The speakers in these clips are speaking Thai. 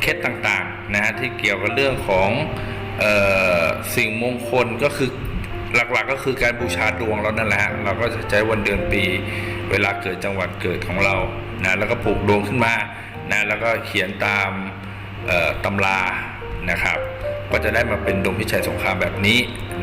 เคล็ดต่างๆนะฮะที่เกี่ยวกับเรื่องของออสิ่งมงคลก็คือหลักๆก็คือการบูชาดวงเรานั่นแหละฮะเราก็จะใช้วันเดือนปี เวลาเกิดจังหวัดเกิดของเรานะแล้วก็ปลูกดวงขึ้นมานะแล้วก็เขียนตามตำรานะครับ ก็จะได้มาเป็นดวงพิชัยสงครามแบบนี้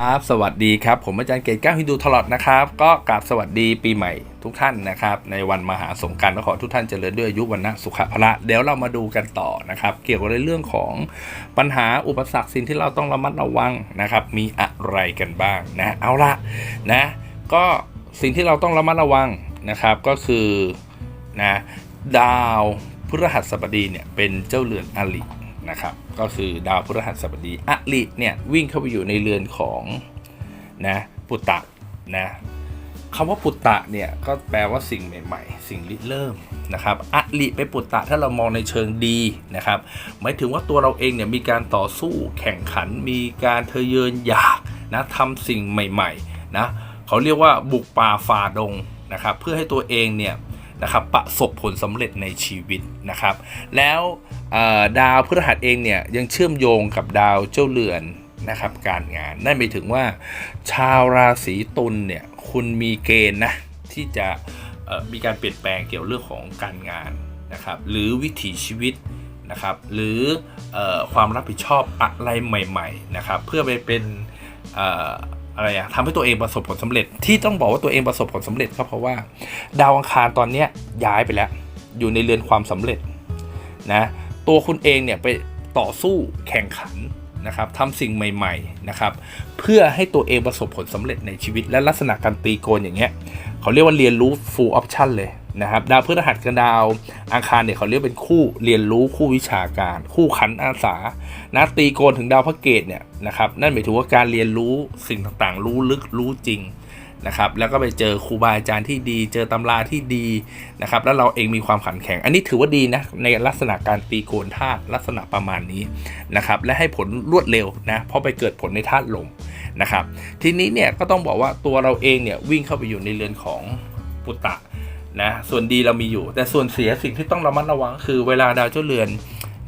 ครับสวัสดีครับ ผมอาจารย์เกตก้าฮินดูตลอดนะครับ ก็กราบสวัสดีปีใหม่ทุกท่านนะครับ ในวันมหาสงการก็ขอทุกท่านเจริญด้วยอายุวันนะสุขภละเดี๋ยวเรามาดูกันต่อนะครับ เกี่ยวกับเรื่องของปัญหาอุปสรรคสิ่งที่เราต้องระมัดระวังนะครับ มีอะไรกันบ้างนะเอาละนะ ก็สิ่งที่เราต้องระมัดระวังนะครับก็คือนะดาวพฤหัสบดีเนี่ยเป็นเจ้าเรือนอลิ นะครับก็คือดาวพฤหัสบดีอลิเนี่ยวิ่งเข้าไปอยู่ในเรือนของนะปุตตะนะคำว่าปุตตะเนี่ยก็แปลว่าสิ่งใหม่ๆ สิ่งริเริ่มนะครับอลิไปปุตตะถ้าเรามองในเชิงดีนะครับหมายถึงว่าตัวเราเองเนี่ยมีการต่อสู้แข่งขันมีการเทะเยออยากนะทำสิ่งใหม่ๆนะเขาเรียกว่าบุกป่าฝ่าดงนะครับเพื่อให้ตัวเองเนี่ย นะครับประสบผลสำเร็จในชีวิตนะครับ แล้วดาวพฤหัสเองเนี่ยยังเชื่อมโยงกับดาวเจ้าเรือนนะครับการงานนั่นหมายถึงว่า ชาวราศีตุลเนี่ยคุณมีเกณฑ์นะที่จะมีการเปลี่ยนแปลงเกี่ยวเรื่องของการงานนะครับหรือวิถีชีวิตนะครับหรืออความรับผิดชอบอะไรใหม่ๆนะครับเพื่อไปเป็น อะไรอะทำให้ตัวเองประสบผลสำเร็จ ที่ต้องบอกว่าตัวเองประสบผลสำเร็จก็เพราะว่า ดาวอังคารตอนเนี้ยย้ายไปแล้ว อยู่ในเรือนความสำเร็จนะตัวคุณเองเนี่ยไปต่อสู้แข่งขันนะครับทำสิ่งใหม่ๆนะครับเพื่อให้ตัวเองประสบผลสำเร็จในชีวิตและลักษณะการตีโกนอย่างเงี้ยเขาเรียกว่าเรียนรู้ full option เลย นะครับดาวพฤหัสกับดาวอังคารเนี่ยเขาเรียกเป็นคู่เรียนรู้คู่วิชาการ คู่ขันอาสานะตีโกนถึงดาวพระเกตเนี่ยนะครับนั่นหมายถึงว่าการเรียนรู้สิ่งต่างๆ รู้ลึกรู้จริงนะครับแล้วก็ไปเจอครูบาอาจารย์ที่ดี เจอตำราที่ดีนะครับแล้วเราเองมีความขันแข็ง อันนี้ถือว่าดีนะในลักษณะการตีโกนธาตุลักษณะประมาณนี้นะครับและให้ผลรวดเร็วนะเพราะไปเกิดผลในธาตุลมนะครับทีนี้เนี่ยก็ต้องบอกว่าตัวเราเองเนี่ยวิ่งเข้าไปอยู่ในเรือนของปุตตะ นะส่วนดีเรามีอยู่ แต่ส่วนเสียสิ่งที่ต้องระมัดระวังคือเวลาดาวเจ้าเรือน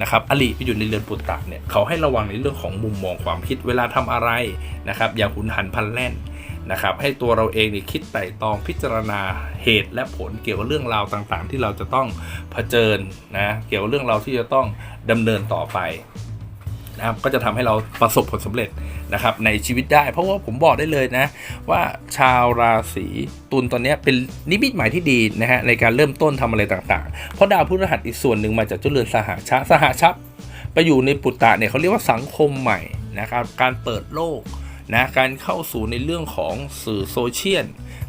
นะครับอลิไปอยู่ในเรือนปุตตะเนี่ยเขาให้ระวังในเรื่องของมุมมองความคิดเวลาทำอะไรนะครับอย่าหุนหันพลันแล่นนะครับให้ตัวเราเองเนี่ยคิดไต่ตองพิจารณาเหตุและผลเกี่ยวกับเรื่องราวต่างๆ ที่เราจะต้องเผชิญนะเกี่ยวกับเรื่องราวที่จะต้องดำเนินต่อไป นะครับก็จะทำให้เราประสบผลสำเร็จนะครับในชีวิตได้ เพราะว่าผมบอกได้เลยนะว่าชาวราศีตุลตอนนี้เป็นนิมิตหมายที่ดีนะฮะในการเริ่มต้นทำอะไรต่างๆ เพราะดาวพฤหัสอีกส่วนหนึ่งมาจากจ้าเรือนสหชะสหชัพไปอยู่ในปุตตะเนี่ยเขาเรียกว่าสังคมใหม่นะครับการเปิดโลกนะการเข้าสู่ในเรื่องของสื่อโซเชียล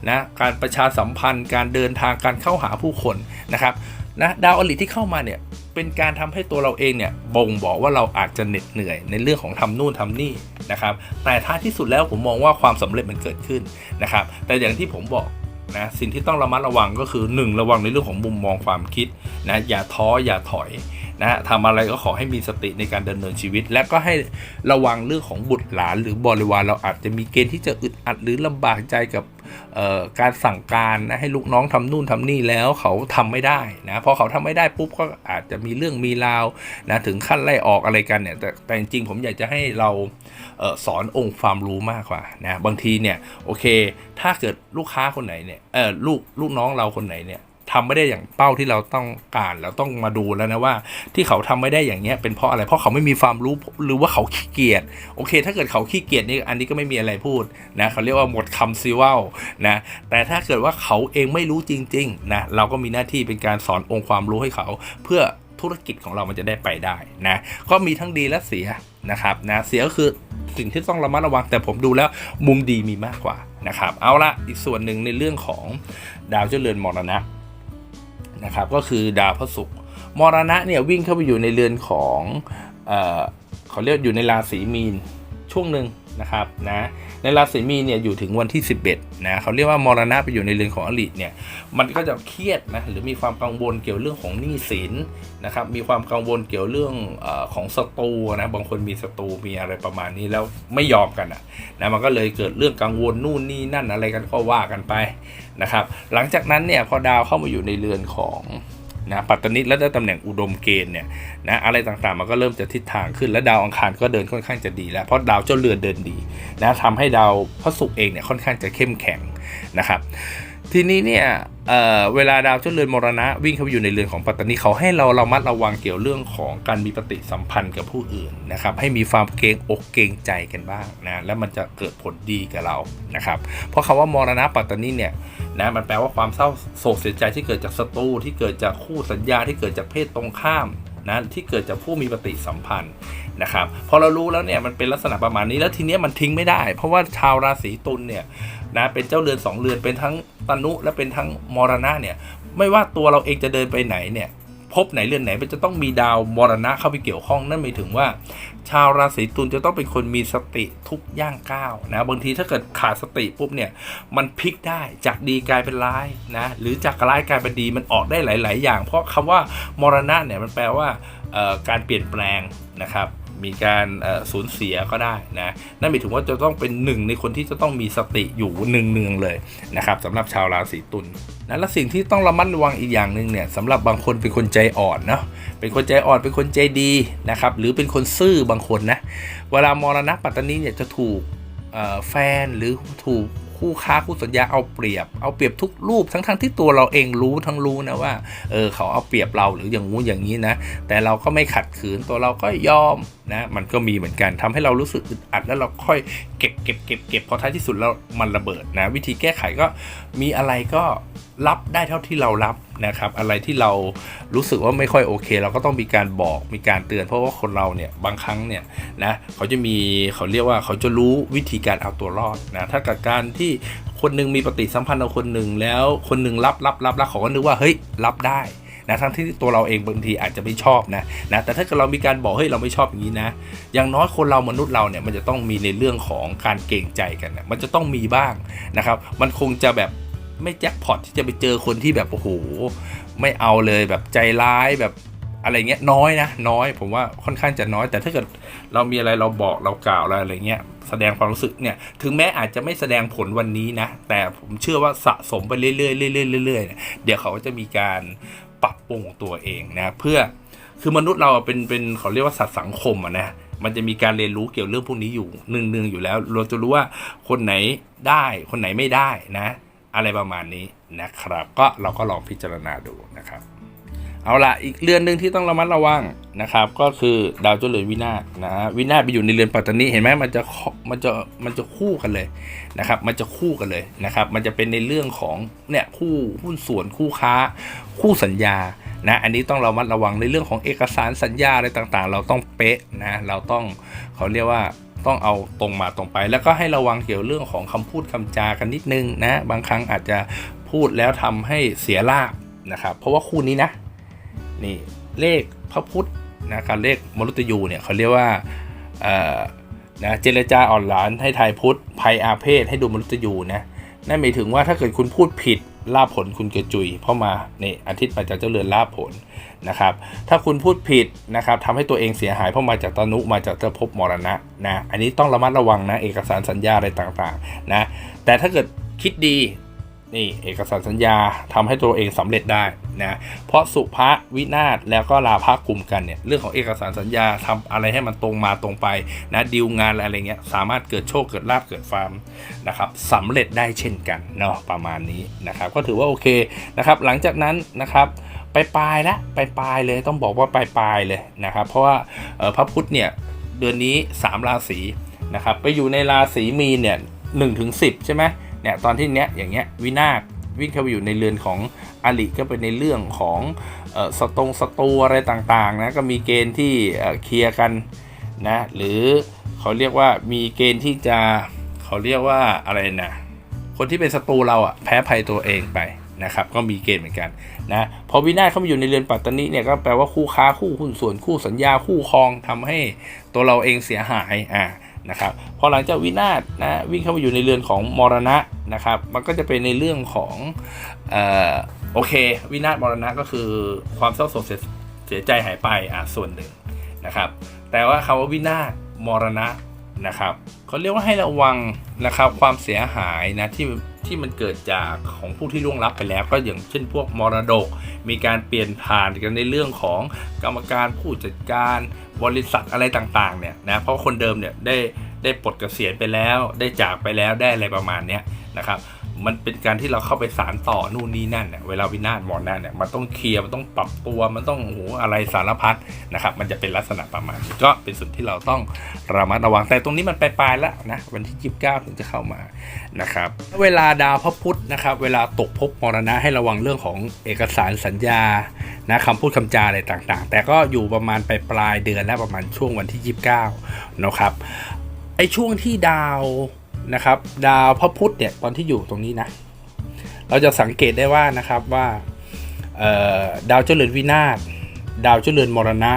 นะการประชาสัมพันธ์ การเดินทางการเข้าหาผู้คนนะครับ นะดาวอลิที่เข้ามาเนี่ยเป็นการทำให้ตัวเราเองเนี่ยบ่งบอกว่าเราอาจจะเหน็ดเหนื่อยในเรื่องของทำนู่นทำนี่นะครับแต่ท้ายที่สุดแล้วผมมองว่าความสำเร็จมันเกิดขึ้นนะครับแต่อย่างที่ผมบอกนะสิ่งที่ต้องระมัดระวังก็คือ 1 ระวังในเรื่องของมุมมองความคิดนะอย่าท้ออย่าถอย นะฮะทำอะไรก็ขอให้มีสติในการดำเนินชีวิต และก็ให้ระวังเรื่องของบุตรหลาน หรือบริวารเราอาจจะมีเกณฑ์ที่จะอึดอัดหรือลำบากใจกับการสั่งการนะให้ลูกน้องทำนู่นทำนี่แล้วเขาทำไม่ได้นะพอเขาทำไม่ได้ปุ๊บก็อาจจะมีเรื่องมีราวนะถึงขั้นไล่ออกอะไรกันเนี่ยแต่แต่จริงๆผมอยากจะให้เราเออสอนองค์ความรู้มากกว่านะบางทีเนี่ยโอเค ถ้าเกิดลูกค้าคนไหนเนี่ยเออลูกลูกน้องเราคนไหนเนี่ย ทำไม่ได้อย่างเป้าที่เราต้องการเราต้องมาดูแล้วนะว่า ที่เขาทำไม่ได้อย่างเงี้ยเป็นเพราะอะไรเพราะเขาไม่มีความรู้หรือว่าเขาขี้เกียจโอเค ถ้าเกิดเขาขี้เกียจนี่อันนี้ก็ไม่มีอะไรพูดนะเขาเรียกว่าหมดคำซิเว่านะแต่ถ้าเกิดว่าเขาเองไม่รู้จริงๆนะเราก็มีหน้าที่เป็นการสอนองค์ความรู้ให้เขา เพื่อธุรกิจของเรามันจะได้ไปได้นะก็มีทั้งดีและเสียนะครับนะเสียก็คือสิ่งที่ต้องระมัดระวังแต่ผมดูแล้วมุมดีมีมากกว่านะครับเอาละอีกส่วนหนึ่งในเรื่องของดาวเจ้าเรือนมรณะ นะครับก็คือดาวพระศุกร์มรณะเนี่ยวิ่งเข้าไปอยู่ในเรือนของเออเขาเรียกอยู่ในราศีมีนช่วงหนึ่งนะครับนะในราศีมีนเนี่ยอยู่ถึงวันที่ 11นะเขาเรียกว่ามรณะไปอยู่ในเรือนของอลิเนี่ยมันก็จะเครียดนะหรือมีความกังวลเกี่ยวเรื่องของหนี้สินนะครับมีความกังวลเกี่ยวเรื่องออของศัตรูนะบางคนมีศัตรูมีอะไรประมาณนี้แล้วไม่ยอมกันอะนะมันก็เลยเกิดเรื่องกังวลนู่นนี่นั่นอะไรกันก็ว่ากันไปนะครับหลังจากนั้นเนี่ยพอดาวเข้ามาอยู่ในเรือนของ นะปัตตนิและได้ตำแหน่งอุดมเกณฑ์เนี่ยนะอะไรต่างๆมันก็เริ่มจะทิศทางขึ้นและดาวอังคารก็เดินค่อนข้างจะดีแล้วเพราะดาวเจ้าเรือนเดินดีนะทำให้ดาวพระศุกร์เองเนี่ยค่อนข้างจะเข้มแข็งนะครับ ทีนี้เนี่ย เอ่อเวลาดาวเจ้าเรือนมรณะวิ่งเข้าไปอยู่ในเรือนของปัตตานีเขาให้เราเระมัดระวังเกี่ยวเรื่องของการมีปฏิสัมพันธ์กับผู้อื่นนะครับ ให้มีความเกรงอกเกรงใจกันบ้างนะแล้วมันจะเกิดผลดีกับเรานะครับ เพราะคำว่ามรณะปัตตานีเนี่ยนะมันแปลว่าความเศร้าโศกเสียใจที่เกิดจากศัตรูที่เกิดจากคู่สัญญาที่เกิดจากเพศตรงข้ามนะที่เกิดจากผู้มีปฏิสัมพันธ์นะครับพอเรารู้แล้วเนี่ยมันเป็นลักษณะประมาณนี้แล้วทีเนี้ยมันทิ้งไม่ได้ เพราะว่าชาวราศีตุลเนี่ยนะเป็นเจ้าเรือนสองเรือนเป็นทั้ง ตนุและเป็นทั้งมรณะเนี่ยไม่ว่าตัวเราเองจะเดินไปไหนเนี่ยพบไหนเรือนไหนมันจะต้องมีดาวมรณะเข้าไปเกี่ยวข้องนั่นหมายถึงว่า ชาวราศีตุลจะต้องเป็นคนมีสติทุกย่างก้าวนะบางทีถ้าเกิดขาดสติปุ๊บเนี่ยมันพลิกได้จากดีกลายเป็นร้ายนะหรือจากร้ายกลายเป็นดีมันออกได้หลาย ๆ อย่าง เพราะคำว่ามรณะเนี่ยมันแปลว่าการเปลี่ยนแปลงนะครับ มีการสูญเสียก็ได้นะนั่นหมายถึงว่าจะต้องเป็นหนึ่งในคนที่จะต้องมีสติอยู่เนืองเลยนะครับสำหรับชาวราศีตุลนะและสิ่งที่ต้องระมัดระวังอีกอย่างหนึ่งเนี่ยสำหรับบางคนเป็นคนใจอ่อนเนาะเป็นคนใจอ่อนเป็นคนใจดีนะครับหรือเป็นคนซื่อบางคนนะเวลามรณะปัตตานีเนี่ยจะถูกแฟนหรือถูก คู่ค้าคู่สัญญาเอาเปรียบ เอาเปรียบทุกรูปทั้งๆที่ตัวเราเองรู้ทั้งรู้นะว่าเออเขาเอาเปรียบเราหรืออย่างงู้นอย่างนี้นะแต่เราก็ไม่ขัดขืนตัวเราก็ยอมนะมันก็มีเหมือนกันทำให้เรารู้สึกอึดอัดแล้วเราค่อยเก็บเก็บเก็บเก็บพอท้ายที่สุดแล้วมันระเบิดนะวิธีแก้ไขก็มีอะไรก็ รับได้เท่าที่เรารับนะครับ อะไรที่เรารู้สึกว่าไม่ค่อยโอเค เราก็ต้องมีการบอกมีการเตือนเพราะว่าคนเราเนี่ยบางครั้งเนี่ยนะเขาจะมีเขาเรียกว่าเขาจะรู้วิธีการเอาตัวรอดนะถ้ากับการที่คนหนึงมีปฏิสัมพันธ์กับคนหนึ่งแล้วคนหนึ่งรับรับรับแล้วเขาก็นึกว่าเฮ้ยรับได้นะทั้งที่ตัวเราเองบางทีอาจจะไม่ชอบนะนะแต่ถ้าเกิดเรามีการบอกเฮ้ยเราไม่ชอบอย่างนี้นะอย่างน้อยคนเรามนุษย์เราเนี่ยมันจะต้องมีในเรื่องของการเกรงใจกันนะมันจะต้องมีบ้างนะครับ มันคงจะแบบ ไม่แจ็คพอตที่จะไปเจอคนที่แบบโอ้โหไม่เอาเลยแบบใจร้ายแบบอะไรเงี้ยน้อยนะน้อยผมว่าค่อนข้างจะน้อย แต่ถ้าเกิดเรามีอะไรเราบอกเรากล่าวอะไรอะไรเงี้ยแสดงความรู้สึกเนี่ยถึงแม้อาจจะไม่แสดงผลวันนี้นะ แต่ผมเชื่อว่าสะสมไปเรื่อยๆเรื่อยๆเรื่อยๆเนี่ยเดี๋ยวเขาก็จะมีการปรับปรุงตัวเองนะเพื่อคือมนุษย์เราเป็นเป็นเขาเรียกว่าสัตว์สังคมอะนะมันจะมีการเรียนรู้เกี่ยวเรื่องพวกนี้อยู่หนึ่งๆอยู่แล้ว เราจะรู้ว่าคนไหนได้คนไหนไม่ได้นะ อะไรประมาณนี้นะครับ ก็เราก็ลองพิจารณาดูนะครับ เอาละอีกเรือนหนึ่งที่ต้องระมัดระวังนะครับ ก็คือดาวเจริญวินาศนะวินาศไปอยู่ในเรือนปัตตานีเห็นไหมมันจะมันจะมันจะคู่กันเลยนะครับ มันจะคู่กันเลยนะครับ มันจะเป็นในเรื่องของเนี่ยคู่หุ้นส่วนคู่ค้า คู่สัญญานะอันนี้ต้องระมัดระวังในเรื่องของเอกสารสัญญาอะไรต่างๆ เราต้องเป๊ะนะเราต้องเขาเรียกว่า ต้องเอาตรงมาตรงไป แล้วก็ให้ระวังเกี่ยวเรื่องของคำพูดคำจากันนิดนึงนะ บางครั้งอาจจะพูดแล้วทำให้เสียลาบนะครับ เพราะว่าคู่นี้นะนี่เลขพระพุทธนะครับเลขมรุตยูเนี่ยเขาเรียกว่าเออนะเจรจาอ่อนหลานให้ทายพุทธภัยอาเพศให้ดูมรุตยูนะนั่นหมายถึงว่าถ้าเกิดคุณพูดผิด ลาบผลคุณกระจุย เพราะมานี่อาทิตย์มาจากเจ้าเรือนลาบผลนะครับ ถ้าคุณพูดผิดนะครับทำให้ตัวเองเสียหายเพราะมาจากตนุมาจากเจ้าภพมรณะนะ อันนี้ต้องระมัดระวังนะเอกสารสัญญาอะไรต่างๆนะ แต่ถ้าเกิดคิดดี นี่เอกสารสัญญาทำให้ตัวเองสำเร็จได้นะเพราะสุภะวินาศแล้วก็ลาภกลุ่มกันเนี่ยเรื่องของเอกสารสัญญาทำอะไรให้มันตรงมาตรงไปนะดีลงานอะไรเงี้ยสามารถเกิดโชคเกิดลาภเกิดฟาร์มนะครับสำเร็จได้เช่นกันเนาะประมาณนี้นะครับก็ถือว่าโอเคนะครับหลังจากนั้นนะครับไปปลายละไปปลายเลยต้องบอกว่าไปปลายเลยนะครับเพราะว่าพระพุธเนี่ยเดือนนี้ 3 ราศีนะครับไปอยู่ในราศีมีนเนี่ยหนึ่งถึงสิบใช่ไหม เนี่ยตอนที่เนี้ยอย่างเงี้ยวินาศวิ่งเข้าไปอยู่ในเรือนของอลิก็เป็นในเรื่องของออสตงสตูอะไรต่างๆนะก็มีเกณฑ์ที่เคลียร์กันนะหรือเขาเรียกว่ามีเกณฑ์ที่จะเขาเรียกว่าอะไรนะคนที่เป็นศัตรูเราอะแพ้ภัยตัวเองไปนะครับก็มีเกณฑ์เหมือนกันนะพอวินาศเข้ามาอยู่ในเรือนปัตตานีเนี่ยก็แปลว่าคู่ค้าคู่หุ้นส่วนคู่สัญญาคู่ครองทำให้ตัวเราเองเสียหายอ่า นะครับพอหลังจากวินาศนะวิ่งเข้ามาอยู่ในเรือนของมรณะนะครับ มันก็จะเป็นในเรื่องของออโอเค วินาศมรณะก็คือความเศร้าโศกเสียใจหายไปอะส่วนหนึ่งนะครับ แต่ว่าคำว่าวินาศมรณะนะครับเขาเรียกว่าให้ระวังนะครับความเสียหายนะที่ ที่มันเกิดจากของผู้ที่ล่วงลับไปแล้ว ก็อย่างเช่นพวกมรดก มีการเปลี่ยนผ่านกันในเรื่องของกรรมการผู้จัดการบริษัทอะไรต่างๆเนี่ยนะเพราะคนเดิมเนี่ยได้ได้ปลดเกษียณไปแล้ว ได้จากไปแล้วได้อะไรประมาณเนี้ยนะครับ มันเป็นการที่เราเข้าไปสารต่อนู่นนี่นั่นเนี่ยเวลาวินาศหมอนั่นเนี่ยมันต้องเคลียร์มันต้องปรับตัวมันต้องโอ้โหอะไรสารพัดนะครับ มันจะเป็นลักษณะประมาณนี้ก็เป็นส่วนที่เราต้องระมัดระวังแต่ตรงนี้มันปลายๆแล้วนะวันที่ 29 ถึงจะเข้ามานะครับ เวลาดาวพระพุธนะครับ เวลาตกภพมรณะให้ระวังเรื่องของเอกสารสัญญานะคำพูดคำจาอะไรต่างๆ แต่ก็อยู่ประมาณปลายปลายเดือนแล้วประมาณช่วงวันที่ 29 นะครับไอช่วงที่ดาว นะครับ ดาวพระพุธเนี่ยตอนที่อยู่ตรงนี้นะ เราจะสังเกตได้ว่านะครับว่าดาวเจริญวินาศดาวเจริญมรณะ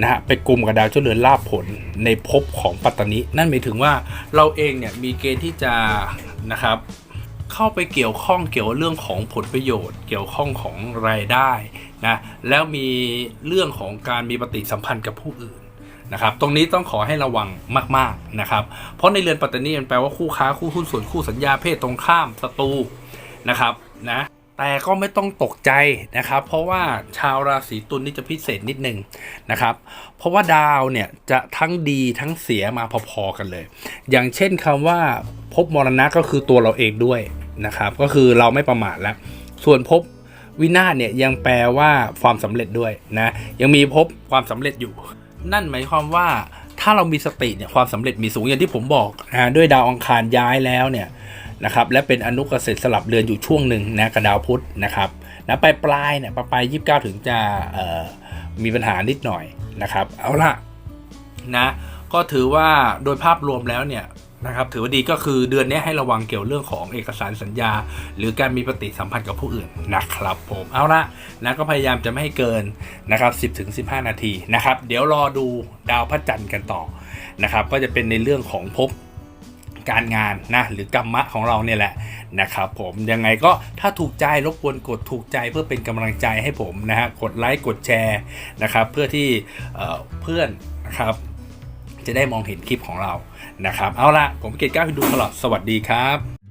นะฮะไปกลุ่มกับดาวเจริญลาภผลในภพของปัตตานีนั่นหมายถึงว่าเราเองเนี่ยมีเกณฑ์ที่จะนะครับเข้าไปเกี่ยวข้องเกี่ยวเรื่องของผลประโยชน์ เกี่ยวข้องของรายได้นะแล้วมีเรื่องของการมีปฏิสัมพันธ์กับผู้อื่น นะครับตรงนี้ต้องขอให้ระวังมากๆนะครับเพราะในเรือนปัตตานีมันแปลว่าคู่ค้าคู่หุ้นส่วนคู่สัญญาเพศตรงข้ามศัตรูนะครับนะแต่ก็ไม่ต้องตกใจนะครับ เพราะว่าชาวราศีตุลนี่จะพิเศษนิดนึงนะครับ เพราะว่าดาวเนี่ยจะทั้งดีทั้งเสียมาพอๆกันเลย อย่างเช่นคำว่าภพมรณะก็คือตัวเราเองด้วยนะครับ ก็คือเราไม่ประมาทแล้ว ส่วนภพวินาศเนี่ยยังแปลว่าความสำเร็จด้วยนะยังมีภพความสำเร็จอยู่ นั่นหมายความว่าถ้าเรามีสติเนี่ยความสำเร็จมีสูงอย่างที่ผมบอกนะด้วยดาวอังคารย้ายแล้วเนี่ยนะครับและเป็นอนุเกษตรสลับเรือนอยู่ช่วงหนึ่งนะกับดาวพุธนะครับนะปลายปลายเนี่ยปลายปลายยี่สิบเก้าถึงจะมีปัญหานิดหน่อยนะครับ เอาละนะก็ถือว่าโดยภาพรวมแล้วเนี่ย นะครับถือว่าดีก็คือเดือนนี้ให้ระวังเกี่ยวเรื่องของเอกสารสัญญา หรือการมีปฏิสัมพันธ์กับผู้อื่นนะครับ ผมเอาละนะก็พยายามจะไม่ให้เกินนะครับ10ถึง15 นาทีนะครับ เดี๋ยวรอดูดาวพระจันทร์กันต่อนะครับ ก็จะเป็นในเรื่องของภพการงานนะหรือกรรมะของเราเนี่ยแหละนะครับผมยังไงก็ถ้าถูกใจรบกวนกดถูกใจเพื่อเป็นกำลังใจให้ผมนะฮะกดไลค์กดแชร์นะครับ เพื่อที่เเพื่อนนะครับจะได้มองเห็นคลิปของเรา นะครับ เอาละผมเกตก้าวพิดูตลอด สวัสดีครับ